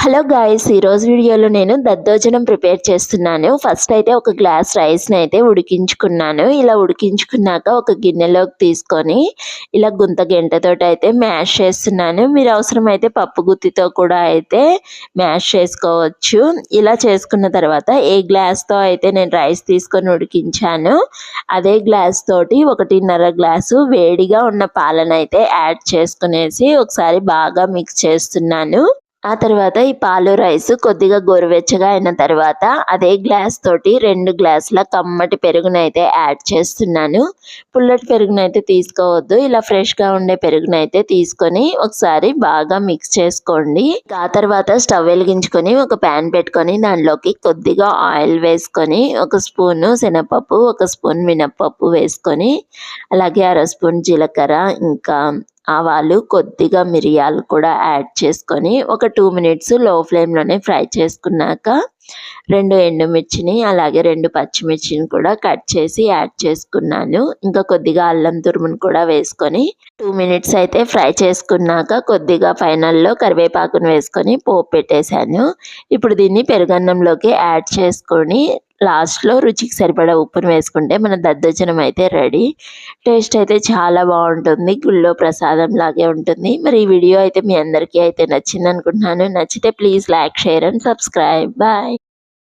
Hello guys ఈరోజు వీడియోలో నేను దద్దోజనం ప్రిపేర్ చేస్తున్నాను. ఫస్ట్ అయితే ఒక గ్లాస్ రైస్ని అయితే ఉడికించుకున్నాను. ఇలా ఉడికించుకున్నాక ఒక గిన్నెలోకి తీసుకొని ఇలా గుంత గంటతో అయితే మ్యాష్ చేస్తున్నాను. మీరు అవసరమైతే పప్పు గుత్తితో కూడా అయితే మ్యాష్ చేసుకోవచ్చు. ఇలా చేసుకున్న తర్వాత ఏ గ్లాస్తో అయితే నేను రైస్ తీసుకొని ఉడికించాను అదే గ్లాస్ తోటి ఒకటిన్నర గ్లాసు వేడిగా ఉన్న పాలనైతే యాడ్ చేసుకునేసి ఒకసారి బాగా మిక్స్ చేస్తున్నాను. ఆ తర్వాత ఈ పాలు రైస్ కొద్దిగా గోరువెచ్చగా అయిన తర్వాత అదే గ్లాస్ తోటి రెండు గ్లాసుల కమ్మటి పెరుగునైతే యాడ్ చేస్తున్నాను. పుల్లటి పెరుగునైతే తీసుకోవద్దు. ఇలా ఫ్రెష్గా ఉండే పెరుగునైతే తీసుకొని ఒకసారి బాగా మిక్స్ చేసుకోండి. ఆ తర్వాత స్టవ్ వెలిగించుకొని ఒక ప్యాన్ పెట్టుకొని దానిలోకి కొద్దిగా ఆయిల్ వేసుకొని ఒక స్పూను శనగపప్పు ఒక స్పూన్ మినప్పప్పు వేసుకొని అలాగే అర స్పూన్ జీలకర్ర ఇంకా ఆవాలు కొద్దిగా మిరియాలు కూడా యాడ్ చేసుకొని ఒక టూ మినిట్స్లో ఫ్లేమ్లోనే ఫ్రై చేసుకున్నాక రెండు ఎండుమిర్చిని అలాగే రెండు పచ్చిమిర్చిని కూడా కట్ చేసి యాడ్ చేసుకున్నాను. ఇంకా కొద్దిగా అల్లం తురుమును కూడా వేసుకొని టూ మినిట్స్ అయితే ఫ్రై చేసుకున్నాక కొద్దిగా ఫైనల్లో కరివేపాకును వేసుకొని పోపు పెట్టేశాను. ఇప్పుడు దీన్ని పెరుగన్నంలోకి యాడ్ చేసుకొని లాస్ట్లో రుచికి సరిపడా ఉప్పును వేసుకుంటే మన దద్దోజనం అయితే రెడీ. టేస్ట్ అయితే చాలా బాగుంటుంది. గుళ్ళో ప్రసాదం లాగే ఉంటుంది. మరి ఈ వీడియో అయితే మీ అందరికీ అయితే నచ్చింది అనుకుంటున్నాను నచ్చితే please like share and subscribe. Bye.